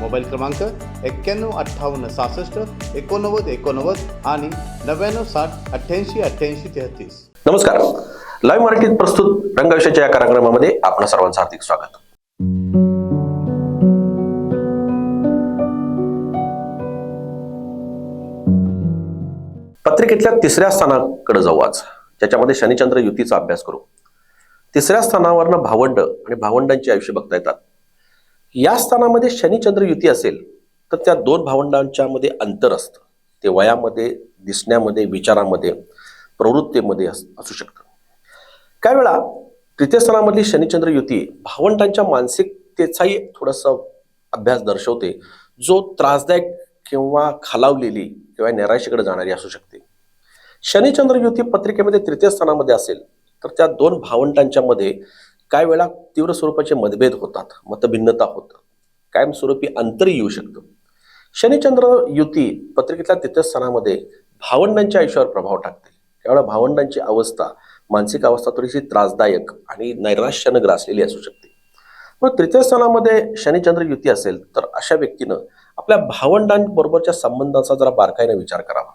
Mobile क्रमांक एक्क्याण्णव अठ्ठावन्न सहासष्ट एकोणनव्वद एकोणनव्वद आणि नव्याण्णव साठ अठ्ठ्याऐंशी अठ्ठ्याऐंशी तेहतीस. नमस्कार. लाईव्ह मराठीत प्रस्तुत रंगविषयाच्या या कार्यक्रमामध्ये आपण सर्वांचं हार्दिक स्वागत. पत्रिकेतल्या तिसऱ्या स्थानाकडे जाऊ आज. ज्याच्यामध्ये शनिचंद्र युतीचा अभ्यास करू. तिसऱ्या स्थानावरनं भावंड आणि भावंडांची आयुष्य बघता येतात. या स्थानामध्ये शनिचंद्र युती असेल तर त्या दोन भावंडांच्या मध्ये अंतर असतं. ते वयामध्ये दिसण्यामध्ये विचारामध्ये प्रवृत्तीमध्ये असू शकतं. काही वेळा तृतीय स्थानामधली शनिचंद्र युती भावंडांच्या मानसिकतेचाही थोडासा अभ्यास दर्शवते जो त्रासदायक किंवा खालावलेली किंवा निराशेकडे जाणारी असू शकते. शनिचंद्र युती पत्रिकेमध्ये तृतीय स्थानामध्ये असेल तर त्या दोन भावंडांच्या मध्ये काय वेळा तीव्र स्वरूपाचे मतभेद होतात मतभिन्नता होतात कायमस्वरूपी अंतर येऊ शकतं. शनिचंद्र युती पत्रिकेतल्या तृतीय स्थानामध्ये भावंडांच्या आयुष्यावर प्रभाव टाकते. त्यावेळेला भावंडांची अवस्था मानसिक अवस्था थोडीशी त्रासदायक आणि नैराश्यानं ग्रासलेली असू शकते. मग तृतीय स्थानामध्ये शनिचंद्र युती असेल तर अशा व्यक्तीनं आपल्या भावंडांबरोबरच्या संबंधाचा जरा बारकाईनं विचार करावा.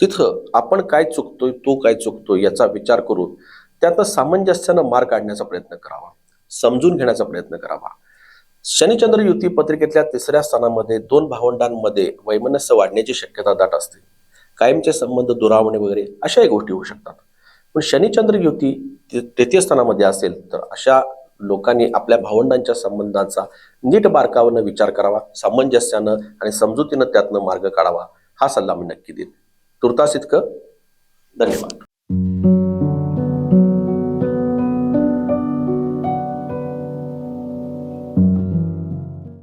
तिथं आपण काय चुकतोय तो काय चुकतोय याचा विचार करून त्यातनं सामंजस्यानं मार्ग काढण्याचा प्रयत्न करावा समजून घेण्याचा प्रयत्न करावा. शनिचंद्र युती पत्रिकेतल्या तिसऱ्या स्थानामध्ये दोन भावंडांमध्ये वैमनस्य वाढण्याची शक्यता दाट असते. कायमचे संबंध दुरावणे वगैरे अशाही गोष्टी होऊ शकतात. पण शनिचंद्र युती तृतीय स्थानामध्ये असेल तर अशा लोकांनी आपल्या भावंडांच्या संबंधांचा नीट बारकावनं विचार करावा सामंजस्यानं आणि समजुतीनं त्यातनं मार्ग काढावा हा सल्ला मी नक्की देईन. तुर्तास इतकं. धन्यवाद.